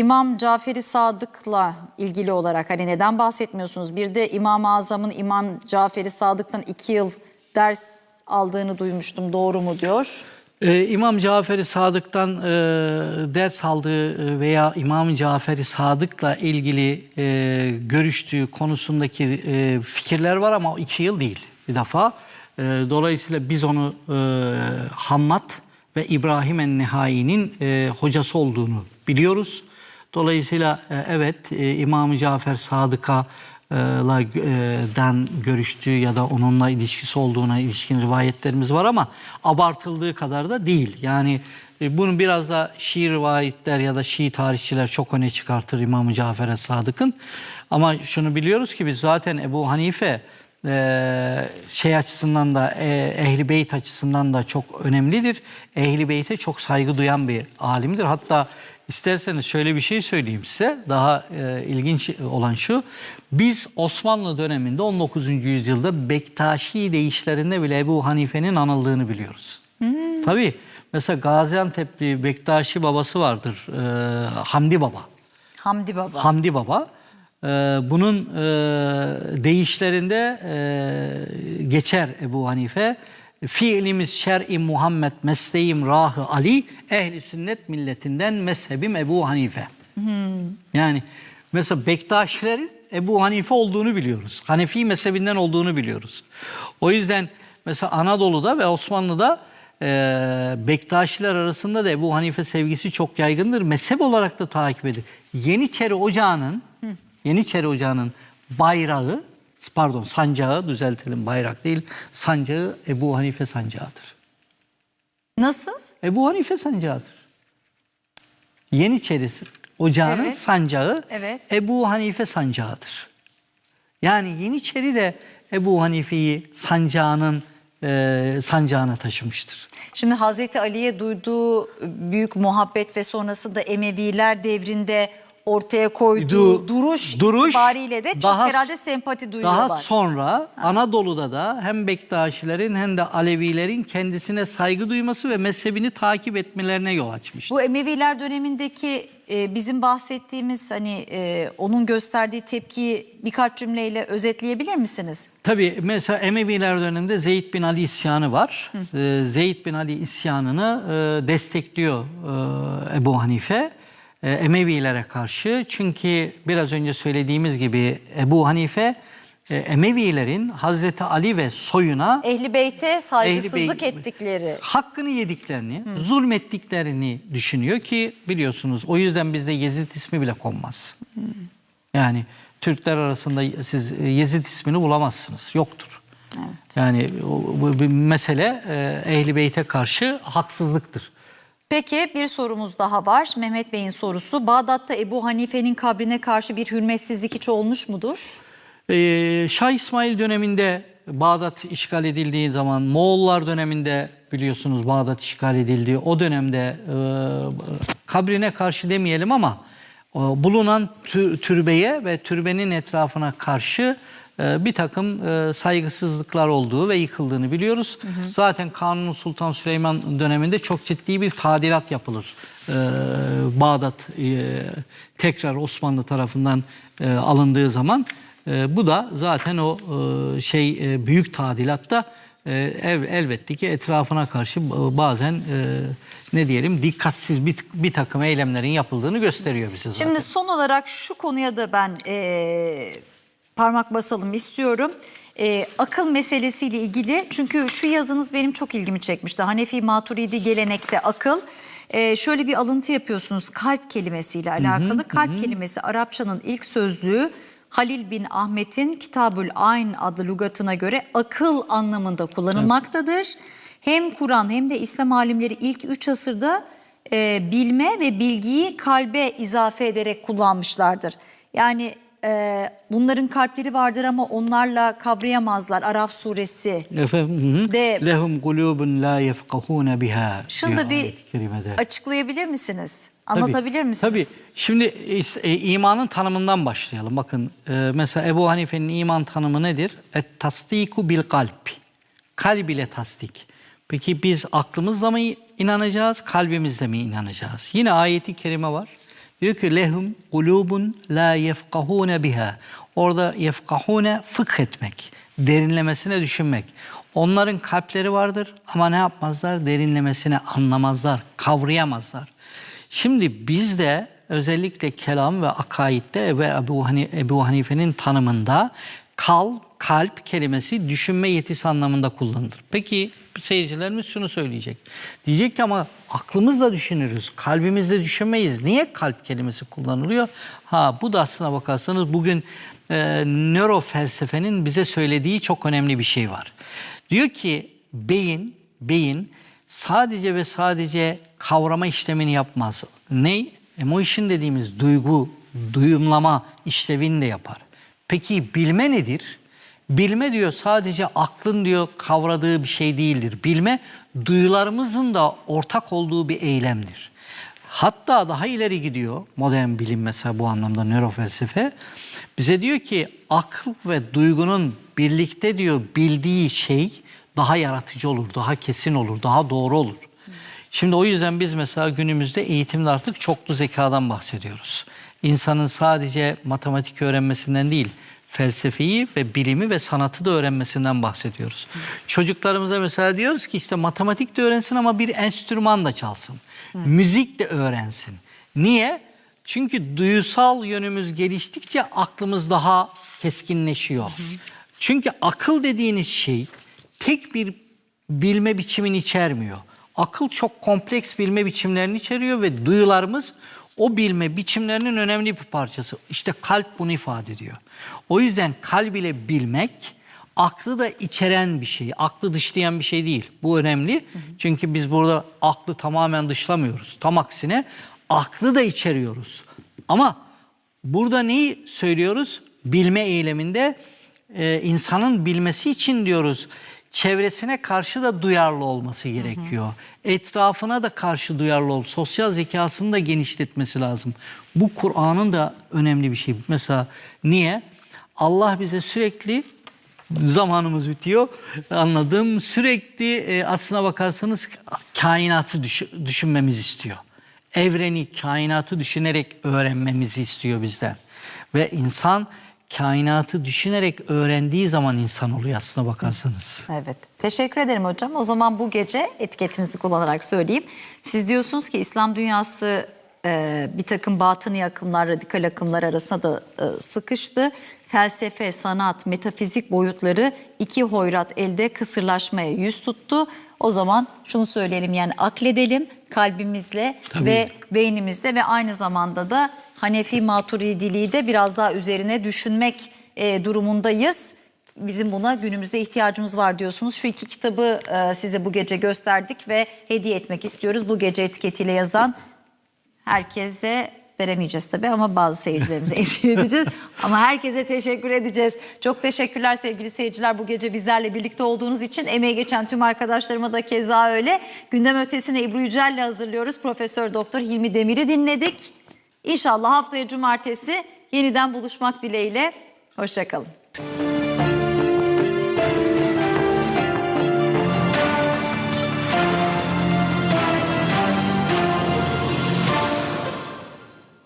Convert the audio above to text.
İmam Caferi Sadık'la ilgili olarak hani neden bahsetmiyorsunuz? Bir de İmam-ı Azam'ın İmam Caferi Sadık'tan iki yıl ders aldığını duymuştum. Doğru mu diyor? Ee, İmam Caferi Sadık'tan e, ders aldığı e, veya İmam Caferi Sadık'la ilgili e, görüştüğü konusundaki e, fikirler var ama iki yıl değil bir defa. E, dolayısıyla biz onu e, Hammad ve İbrahim en-Nihai'nin e, hocası olduğunu biliyoruz. Dolayısıyla e, evet e, İmam Cafer Sadık'a e, la den görüştüğü ya da onunla ilişkisi olduğuna ilişkin rivayetlerimiz var ama abartıldığı kadar da değil. Yani e, bunu biraz da Şii rivayetler ya da Şii tarihçiler çok öne çıkartır İmam Cafer Sadık'ın. Ama şunu biliyoruz ki biz zaten Ebu Hanife şey açısından da Ehli Beyt açısından da çok önemlidir. Ehli Beyt'e çok saygı duyan bir alimdir. Hatta isterseniz şöyle bir şey söyleyeyim size. Daha e, ilginç olan şu. Biz Osmanlı döneminde 19. yüzyılda Bektaşi deyişlerinde bile Ebu Hanife'nin anıldığını biliyoruz. Tabii mesela Gaziantep'li Bektaşi babası vardır. e, Hamdi Baba. Hamdi Baba. Hamdi Baba. Ee, bunun e, değişlerinde e, geçer Ebu Hanife. Fiilimiz şer'i Muhammed, mesleğim rahı Ali, ehli sünnet milletinden mezhebim Ebu Hanife. Yani mesela Bektaşilerin Ebu Hanife olduğunu biliyoruz. Hanefi mezhebinden olduğunu biliyoruz. O yüzden mesela Anadolu'da ve Osmanlı'da e, Bektaşiler arasında da Ebu Hanife sevgisi çok yaygındır. Mezhep olarak da takip edilir. Yeniçeri Ocağı'nın Yeniçeri Ocağı'nın bayrağı, pardon sancağı düzeltelim bayrak değil, sancağı Ebu Hanife sancağıdır. Nasıl? Ebu Hanife sancağıdır. Yeniçeri Ocağı'nın Evet. sancağı Evet. Ebu Hanife sancağıdır. Yani Yeniçeri de Ebu Hanife'yi sancağının e, sancağına taşımıştır. Şimdi Hazreti Ali'ye duyduğu büyük muhabbet ve sonrasında Emeviler devrinde ortaya koyduğu Du- duruş, duruş itibariyle de çok daha- herhalde sempati duyuyorlar. Daha sonra Anadolu'da da hem Bektaşilerin hem de Alevilerin kendisine saygı duyması ve mezhebini takip etmelerine yol açmıştır. Bu Emeviler dönemindeki e, bizim bahsettiğimiz hani e, onun gösterdiği tepkiyi birkaç cümleyle özetleyebilir misiniz? Tabii mesela Emeviler döneminde Zeyd bin Ali isyanı var. Ee, Zeyd bin Ali isyanını e, destekliyor e, Ebu Hanife. E, Emevilere karşı. Çünkü biraz önce söylediğimiz gibi Ebu Hanife e, Emevilerin Hazreti Ali ve soyuna Ehli Beyt'e saygısızlık Ehli Beyt- ettikleri. hakkını yediklerini, zulmettiklerini düşünüyor ki biliyorsunuz o yüzden bizde Yezid ismi bile konmaz. Yani Türkler arasında siz Yezid ismini bulamazsınız. Yoktur. Yani o- bu bir mesele e, Ehli Beyt'e karşı haksızlıktır. Peki bir sorumuz daha var. Mehmet Bey'in sorusu. Bağdat'ta Ebu Hanife'nin kabrine karşı bir hürmetsizlik hiç olmuş mudur? Ee, Şah İsmail döneminde Bağdat işgal edildiği zaman Moğollar döneminde biliyorsunuz Bağdat işgal edildiği o dönemde e, kabrine karşı demeyelim ama e, bulunan tü- türbeye ve türbenin etrafına karşı bir takım e, saygısızlıklar olduğu ve yıkıldığını biliyoruz. Zaten Kanuni Sultan Süleyman döneminde çok ciddi bir tadilat yapılır. E, Bağdat e, tekrar Osmanlı tarafından e, alındığı zaman e, bu da zaten o e, şey e, büyük tadilatta e, ev, elbette ki etrafına karşı e, bazen e, ne diyelim dikkatsiz bir, bir takım eylemlerin yapıldığını gösteriyor bize zaten. Şimdi son olarak şu konuya da ben eee, parmak basalım istiyorum. Eee, akıl meselesiyle ilgili çünkü şu yazınız benim çok ilgimi çekmişti. Hanefi Maturidi gelenekte akıl. Eee, şöyle bir alıntı yapıyorsunuz kalp kelimesiyle alakalı. kalp kelimesi Arapçanın ilk sözlüğü Halil bin Ahmet'in Kitabül Ayn adlı lügatına göre akıl anlamında kullanılmaktadır. Hem Kur'an hem de İslam alimleri ilk üç asırda e, bilme ve bilgiyi kalbe izafe ederek kullanmışlardır. Yani e, bunların kalpleri vardır ama onlarla kavrayamazlar. Araf suresi. Efendim, hı hı. De- lehum kulubun la yefkahune biha. Şunu da bir kerimede. açıklayabilir misiniz? Tabii, Anlatabilir misiniz? Tabii. Şimdi e, imanın tanımından başlayalım. Bakın e, mesela Ebu Hanife'nin iman tanımı nedir? Et tasdiku bil kalp. Kalb ile tasdik. Peki biz aklımızla mı inanacağız, kalbimizle mi inanacağız? Yine ayeti kerime var. Diyor ki lehum kulubun la yefkahune biha. Orada yefkahune fıkh etmek, derinlemesine düşünmek. Onların kalpleri vardır ama ne yapmazlar? Derinlemesine anlamazlar, kavrayamazlar. Şimdi bizde özellikle kelam ve akaidde ve Ebu, hani, Ebu Hanife'nin tanımında kal, kalp kelimesi düşünme yetisi anlamında kullanılır. Peki seyircilerimiz şunu söyleyecek. Diyecek ki ama aklımızla düşünürüz, kalbimizle düşünmeyiz. Niye kalp kelimesi kullanılıyor? Ha bu da aslına bakarsanız bugün e, nöro felsefenin bize söylediği çok önemli bir şey var. Diyor ki beyin, beyin sadece ve sadece kavrama işlemini yapmaz. Ne? Emotion dediğimiz duygu, duyumlama işlevini de yapar. Peki bilme nedir? Bilme diyor sadece aklın diyor kavradığı bir şey değildir. Bilme duyularımızın da ortak olduğu bir eylemdir. Hatta daha ileri gidiyor modern bilim mesela bu anlamda nörofelsefe. Bize diyor ki akıl ve duygunun birlikte diyor bildiği şey daha yaratıcı olur, daha kesin olur, daha doğru olur. Şimdi o yüzden biz mesela günümüzde eğitimde artık çoklu zekadan bahsediyoruz. İnsanın sadece matematik öğrenmesinden değil, felsefeyi ve bilimi ve sanatı da öğrenmesinden bahsediyoruz. Çocuklarımıza mesela diyoruz ki işte matematik de öğrensin ama bir enstrüman da çalsın. Müzik de öğrensin. Niye? Çünkü duyusal yönümüz geliştikçe aklımız daha keskinleşiyor. Çünkü akıl dediğiniz şey tek bir bilme biçimini içermiyor. Akıl çok kompleks bilme biçimlerini içeriyor ve duyularımız o bilme biçimlerinin önemli bir parçası. İşte kalp bunu ifade ediyor. O yüzden kalb ile bilmek aklı da içeren bir şey, aklı dışlayan bir şey değil. Bu önemli. Çünkü biz burada aklı tamamen dışlamıyoruz. Tam aksine aklı da içeriyoruz. Ama burada neyi söylüyoruz? Bilme eyleminde e, insanın bilmesi için diyoruz çevresine karşı da duyarlı olması gerekiyor. Etrafına da karşı duyarlı ol. Sosyal zekasını da genişletmesi lazım. Bu Kur'an'ın da önemli bir şey. Mesela niye? Allah bize sürekli zamanımız bitiyor. Anladım. Sürekli e, aslına bakarsanız kainatı düş- düşünmemizi istiyor. Evreni, kainatı düşünerek öğrenmemizi istiyor bizden. Ve insan kainatı düşünerek öğrendiği zaman insan oluyor aslına bakarsanız. Evet. Teşekkür ederim hocam. O zaman bu gece etiketimizi kullanarak söyleyeyim. Siz diyorsunuz ki İslam dünyası e, bir takım batıni akımlar, radikal akımlar arasında da e, sıkıştı. Felsefe, sanat, metafizik boyutları iki hoyrat elde kısırlaşmaya yüz tuttu. O zaman şunu söyleyelim yani akledelim kalbimizle Tabii. ve beynimizde ve aynı zamanda da Hanefi Maturidiliği de biraz daha üzerine düşünmek e, durumundayız. Bizim buna günümüzde ihtiyacımız var diyorsunuz. Şu iki kitabı e, size bu gece gösterdik ve hediye etmek istiyoruz. Bu gece etiketiyle yazan herkese veremeyeceğiz tabii ama bazı seyircilerimize hediye edeceğiz. Ama herkese teşekkür edeceğiz. Çok teşekkürler sevgili seyirciler bu gece bizlerle birlikte olduğunuz için. Emeği geçen tüm arkadaşlarıma da keza öyle. Gündem ötesine Ebru Yücel'le hazırlıyoruz. Profesör Doktor Hilmi Demir'i dinledik. İnşallah haftaya cumartesi yeniden buluşmak dileğiyle. Hoşçakalın.